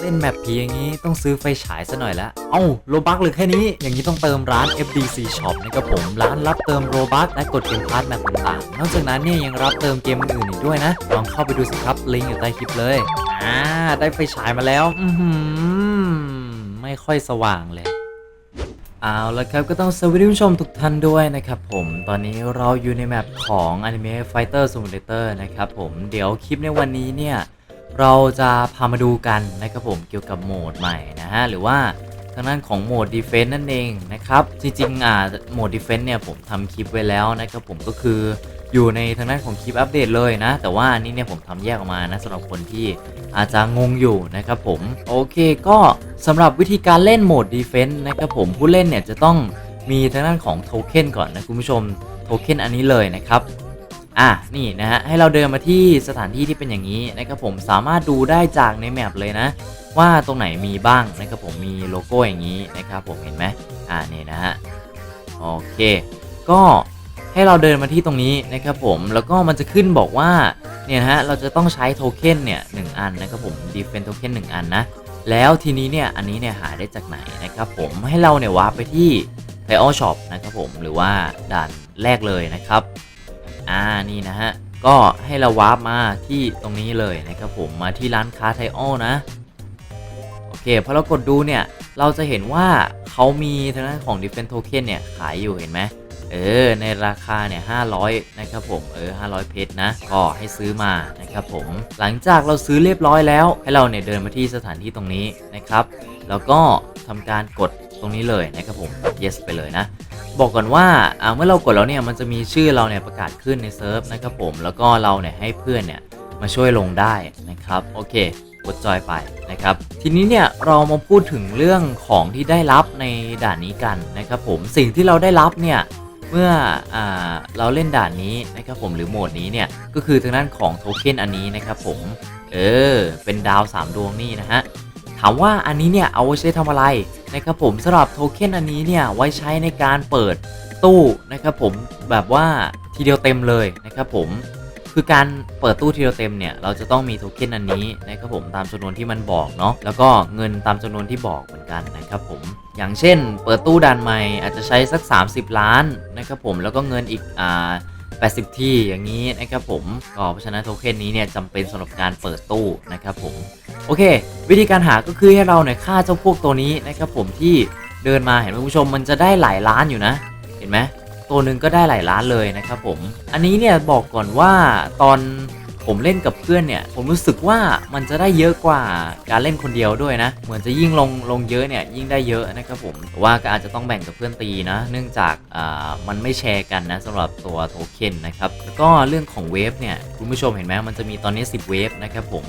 เล่นแมปผีอย่างนี้ต้องซื้อไฟฉายซะหน่อยละเอ้าโลบักหรือแค่นี้ อย่างนี้ต้องเติมร้าน FDC Shop นะครับผม ร้านรับเติมโลบักและกดเกมพาร์ทแมปต่างๆ นอกจากนั้นเนี่ยยังรับเติมเกมอื่นอีกด้วยนะ ลองเข้าไปดูสิครับ ลิงก์อยู่ใต้คลิปเลย อ่า ได้ไฟฉายมาแล้ว อือหือไม่ค่อยสว่างเลยเอาละครับก็ต้องสวัสดีผู้ชมทุกท่านด้วยนะครับผมตอนนี้เราอยู่ในแมปของ Anime Fighter Simulator นะครับผมเดี๋ยวคลิปในวันนี้เนี่ย เราจะพามาดูกันนะครับผมเกี่ยวกับโหมดใหม่นะฮะหรือว่าทางด้านของโหมด Defense นั่นเองนะครับจริงๆอ่าโหมด Defense เนี่ยผมทำคลิปไว้แล้วนะครับผมก็คืออยู่ในทางด้านของคลิปอัปเดตเลยนะ แต่ว่าอันนี้เนี่ยผมทำแยกออกมานะสำหรับคนที่อาจจะงงอยู่นะครับผมโอเคก็สำหรับวิธีการเล่นโหมด Defense นะครับผมผู้เล่นเนี่ยจะต้องมีทางด้านของโทเค็นก่อนนะคุณผู้ชมโทเค็นอันนี้เลยนะครับ อะนี่นะฮะให้เราเดินมาที่สถานที่ที่เป็นอย่างนี้นะครับผมสามารถดูได้จากในแมปเลยนะ ว่าตรงไหนมีบ้างนะครับผมมีโลโก้อย่างนี้นะครับผมเห็นไหมอ่านี่นะฮะโอเคก็ให้เราเดินมาที่ตรงนี้นะครับผมแล้วก็มันจะขึ้นบอกว่าเนี่ยฮะเราจะต้องใช้โทเค็นเนี่ยหนึ่งอันนะครับผมดีเฟนโทเค็นหนึ่งอันนะแล้วทีนี้เนี่ยอันนี้เนี่ยหาได้จากไหนนะครับผมให้เราเนี่ยวาร์ปไปที่ t ท i อ Shop นะครับผมหรือว่าด่านแรกเลยนะครับ อ่านี่นะฮะก็ให้เราวาร์ปมาที่ตรงนี้เลยนะครับผมมาที่ร้านค้าไทออนะโอเคพอเรากดดูเนี่ยเราจะเห็นว่าเขามีทางด้านของ Defense Token เนี่ยขายอยู่เห็นไหมเออในราคาเนี่ย500 นะครับผมเออ 500 เพชรนะ ก็ให้ซื้อมานะครับผมหลังจากเราซื้อเรียบร้อยแล้ว ให้เราเนี่ยเดินมาที่สถานที่ตรงนี้นะครับ แล้วก็ทำการกดตรงนี้เลยนะครับผม yes ไปเลยนะ บอกก่อนว่าเมื่อเรากดแล้วเนี่ยมันจะมีชื่อเราเนี่ยประกาศขึ้นในเซิร์ฟนะครับผมแล้วก็เราเนี่ยให้เพื่อนเนี่ยมาช่วยลงได้นะครับโอเคกดจอยไปนะครับทีนี้เนี่ยเรามาพูดถึงเรื่องของที่ได้รับในด่านนี้กันนะครับผมสิ่งที่เราได้รับเนี่ยเมื่ออเราเล่นด่านนี้นะครับผมหรือโหมดนี้เนี่ยก็คือทางด้านของโทเค็นอันนี้นะครับผมเออเป็นดาว 3 ดวงนี่นะฮะ ถามว่าอันนี้เนี่ยเอาไว้ใช้ทำอะไรนะครับผมสำหรับโทเค็นอันนี้เนี่ยไว้ใช้ในการเปิดตู้นะครับผมแบบว่าทีเดียวเต็มเลยนะครับผมคือการเปิดตู้ทีเดียวเต็มเนี่ยเราจะต้องมีโทเค็นอันนี้นะครับผมตามจำนวนที่มันบอกเนาะแล้วก็เงินตามจำนวนที่บอกเหมือนกันนะครับผมอย่างเช่น เปิดตู้ด่านใหม่อาจจะใช้สัก 30 ล้านนะครับผมแล้วก็เงินอีกอ่า 80 ที่อย่างนี้นะครับผมก็เพราะฉะนั้นโทเค็นนี้เนี่ยจำเป็นสำหรับการเปิดตู้นะครับผมโอเค วิธีการหาก็คือให้เราเนี่ยฆ่าเจ้าพวกตัวนี้นะครับผมที่เดินมาเห็นไหมคุณผู้ชมมันจะได้หลายล้านอยู่นะ เห็นไหมตัวหนึ่งก็ได้หลายล้านเลยนะครับผม อันนี้เนี่ยบอกก่อนว่าตอน ผมเล่นกับเพื่อนเนี่ย ผมรู้สึกว่ามันจะได้เยอะกว่าการเล่นคนเดียวด้วยนะ เหมือนจะยิ่งลงลงเยอะเนี่ยยิ่งได้เยอะนะครับผมแต่ว่าก็อาจจะต้องแบ่งกับเพื่อนตีนะ เนื่องจากอ่ามันไม่แชร์กันนะสำหรับตัวโทเค็นนะครับแล้วก็เรื่องของเวฟเนี่ยคุณผู้ชมเห็นไหมมันจะมีตอนนี้ 10 เวฟนะครับผม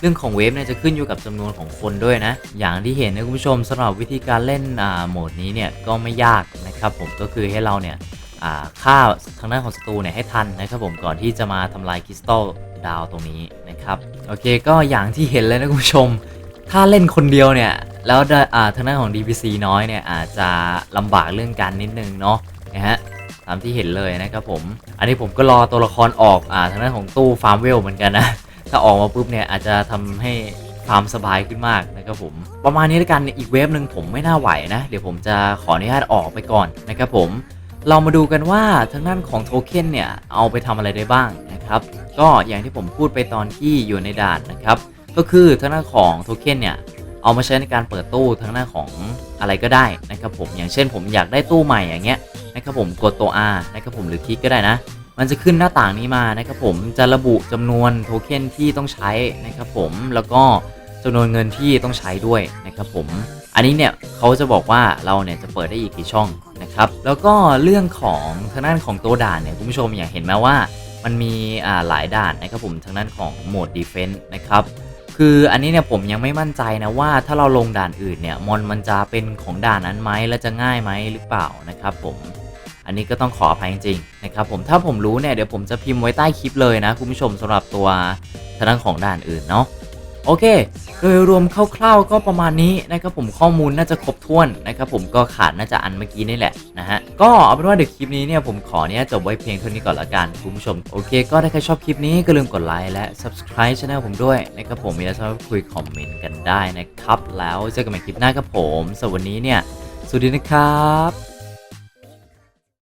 เรื่องของเวฟเนี่ยจะขึ้นอยู่กับจำนวนของคนด้วยนะ อย่างที่เห็นนะคุณผู้ชมสำหรับวิธีการเล่นอ่าโหมดนี้เนี่ยก็ไม่ยากนะครับผมก็คือให้เราเนี่ย ฆ่าทางด้านของศัตรูเนี่ยให้ทันนะครับผมก่อนที่จะมาทำลายคริสตัลดาวตรงนี้นะครับโอเคก็อย่างที่เห็นเลยนะคุณผู้ชม ถ้าเล่นคนเดียวเนี่ย แล้วทางด้านของ DPC น้อยเนี่ยอาจจะลำบากเรื่องการนิดนึงเนาะนะฮะตามที่เห็นเลยนะครับผม อันนี้ผมก็รอตัวละครออกอ่าทางด้านของตู้ฟาร์มเวลเหมือนกันนะ ถ้าออกมาปุ๊บเนี่ยอาจจะทำให้ฟาร์มสบายขึ้นมากนะครับผม ประมาณนี้แล้วกันอีกเวฟหนึ่งผมไม่น่าไหวนะ เดี๋ยวผมจะขออนุญาตออกไปก่อนนะครับผม เรามาดูกันว่าทางด้านของโทเค็นเนี่ย เอาไปทำอะไรได้บ้างนะครับ ก็อย่างที่ผมพูดไปตอนที่อยู่ในด่านนะครับ ก็คือทางด้านของโทเค็นเนี่ย เอามาใช้ในการเปิดตู้ทางด้านของอะไรก็ได้นะครับผมอย่างเช่นผมอยากได้ตู้ใหม่อย่างเงี้ยนะครับผมกดตัว R นะครับผมหรือคลิกก็ได้นะ มันจะขึ้นหน้าต่างนี้มานะครับผมจะระบุจำนวนโทเค็นที่ต้องใช้นะครับผมแล้วก็จำนวนเงินที่ต้องใช้ด้วยนะครับผม อันนี้เนี่ยเขาจะบอกว่าเราเนี่ยจะเปิดได้อีกกี่ช่อง ครับแล้วก็เรื่องของทางด้านของตัวด่านเนี่ยคุณผู้ชมอย่างเห็นไหมว่ามันมีหลายด่านนะครับผมทางด้านของโหมดดีเฟนต์นะครับคืออันนี้เนี่ยผมยังไม่มั่นใจนะว่าถ้าเราลงด่านอื่นเนี่ยมอนมันจะเป็นของด่านนั้นไหมและจะง่ายไหมหรือเปล่านะครับผมอันนี้ก็ต้องขออภัยจริงๆนะครับผมถ้าผมรู้เนี่ยเดี๋ยวผมจะพิมพ์ไว้ใต้คลิปเลยนะคุณผู้ชมสำหรับตัวทางด้านของด่านอื่นเนาะ โอเค โดยรวมคร่าวๆก็ประมาณนี้นะครับผมข้อมูลน่าจะครบถ้วนนะครับผมก็ขาดน่าจะอันเมื่อกี้นี่แหละนะฮะก็เอาเป็นว่าเดี๋ยวคลิปนี้เนี่ยผมขอเนี่ยจบไว้เพียงเท่านี้ก่อนละกันคุณผู้ชมโอเค ก็ถ้าใครชอบคลิปนี้ก็ลืมกดไลค์และ subscribe channel ผมด้วยนะครับผมมีอะไรสามารถคุยคอมเมนต์กันได้นะครับ แล้วเจอกันใหม่คลิปหน้าครับผมสวันนี้เนี่ยสวัสดีนะครับ